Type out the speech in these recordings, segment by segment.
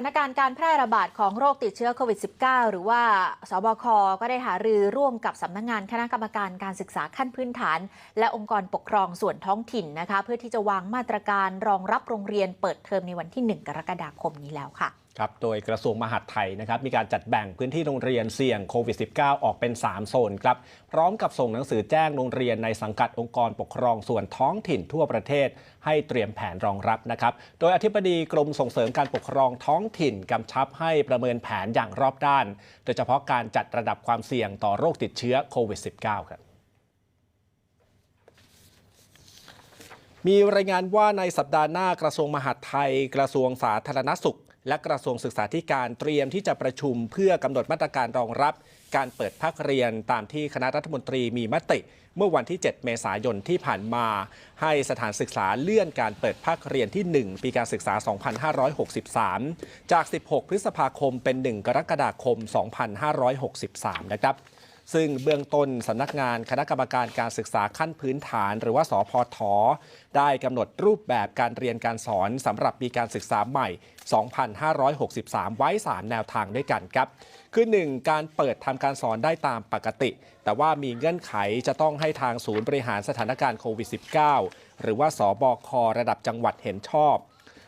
านการณ์การแพร่ระบาดของโรคติดเชื้อโควิด -19 หรือว่าสบค ก็ได้หารือร่วมกับสำนักงงานคณะกรรมการการศึกษาขั้นพื้นฐาน และองค์กรปกครองส่วนท้องถิ่นนะคะ เพื่อที่จะวางมาตรการรองรับโรงเรียนเปิดเทอมในวันที่ 1 กรกฎาคมนี้แล้วค่ะ ครับโดยกระทรวงมหาดไทยนะครับมีการจัดแบ่งพื้นที่โรงเรียนเสี่ยงโควิด -19 ออกเป็น 3 โซนครับพร้อมกับส่งหนังสือแจ้งโรงเรียนในสังกัดองค์กรปกครองส่วนท้องถิ่นทั่วประเทศ ให้เตรียมแผนรองรับนะครับโดยอธิบดีกรมส่งเสริมการปกครองท้องถิ่นกำชับให้ประเมินแผนอย่างรอบด้าน โดยเฉพาะการจัดระดับความเสี่ยงต่อโรคติดเชื้อโควิด -19 ครับมีรายงานว่าในสัปดาห์หน้ากระทรวงมหาดไทย กระทรวงสาธารณสุข และกระทรวงศึกษาธิการเตรียมที่จะประชุมเพื่อกำหนดมาตรการรองรับ การเปิดภาคเรียนตามที่คณะรัฐมนตรีมีมติ เมื่อวันที่ 7 เมษายนที่ผ่านมา ให้สถานศึกษาเลื่อนการเปิดภาคเรียนที่ 1 ปีการศึกษา 2563 จาก 16 พฤษภาคมเป็น 1 กรกฎาคม 2563 นะครับ ซึ่งเบื้องต้นสำนักงานคณะกรรมการการศึกษาขั้นพื้นฐาน หรือว่าสพทได้กำหนดรูปแบบการเรียนการสอนสำหรับปีการศึกษาใหม่ 2563 ไว้ 3 แนวทางด้วยกันครับ คือ 1. การเปิดทำการสอนได้ตามปกติ แต่ว่ามีเงื่อนไขจะต้องให้ทางศูนย์บริหารสถานการณ์โควิด -19 หรือว่าสบคระดับจังหวัดเห็นชอบ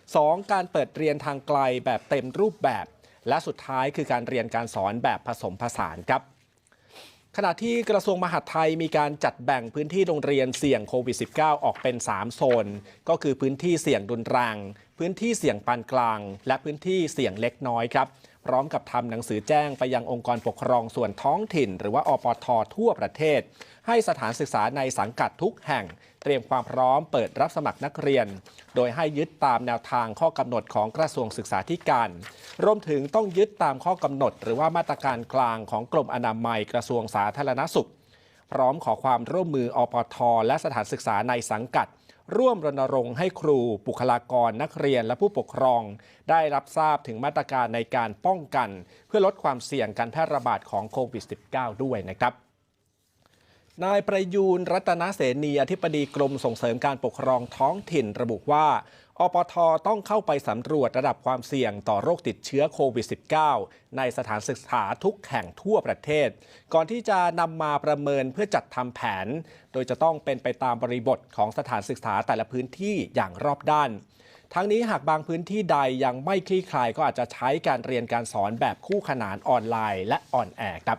2. การเปิดเรียนทางไกลแบบเต็มรูปแบบ และสุดท้ายคือการเรียนการสอนแบบผสมผสานครับ ขณะที่กระทรวงมหาดไทยมีการจัดแบ่งพื้นที่โรงเรียนเสี่ยงโควิด -19 ออกเป็น 3 โซน ก็คือพื้นที่เสี่ยงรุนแรง พื้นที่เสี่ยงปานกลาง และพื้นที่เสี่ยงเล็กน้อยครับ พร้อมกับทำหนังสือแจ้งไปยังองค์กรปกครองส่วนท้องถิ่น หรือว่าอปททั่วประเทศ ให้สถานศึกษาในสังกัดทุกแห่ง เตรียมความพร้อมเปิดรับสมัครนักเรียน โดยให้ยึดตามแนวทางข้อกำหนดของกระทรวงศึกษาธิการ รวมถึงต้องยึดตามข้อกำหนด หรือว่ามาตรการกลางของกรมอนามัยกระทรวงสาธารณสุข พร้อมขอความร่วมมืออปทและสถานศึกษาในสังกัด ร่วมรณรงค์ให้ครูบุคลากรนักเรียนและผู้ปกครอง ได้รับทราบถึงมาตรการในการป้องกัน เพื่อลดความเสี่ยงการแพร่ระบาดของโควิด -19 ด้วยนะครับนายประยูนรัตนเสนีอธิบดีกรมส่งเสริมการปกครองท้องถิ่นระบุว่า อปทต้องเข้าไปสำรวจระดับความเสี่ยงต่อโรคติดเชื้อโควิด -19 ในสถานศึกษาทุกแห่งทั่วประเทศ ก่อนที่จะนำมาประเมินเพื่อจัดทำแผน โดยจะต้องเป็นไปตามบริบทของสถานศึกษาแต่ละพื้นที่อย่างรอบด้าน ทั้งนี้หากบางพื้นที่ใดยังไม่คลี่คลายก็อาจจะใช้การเรียนการสอนแบบคู่ขนานออนไลน์ และออนแอร์ครับ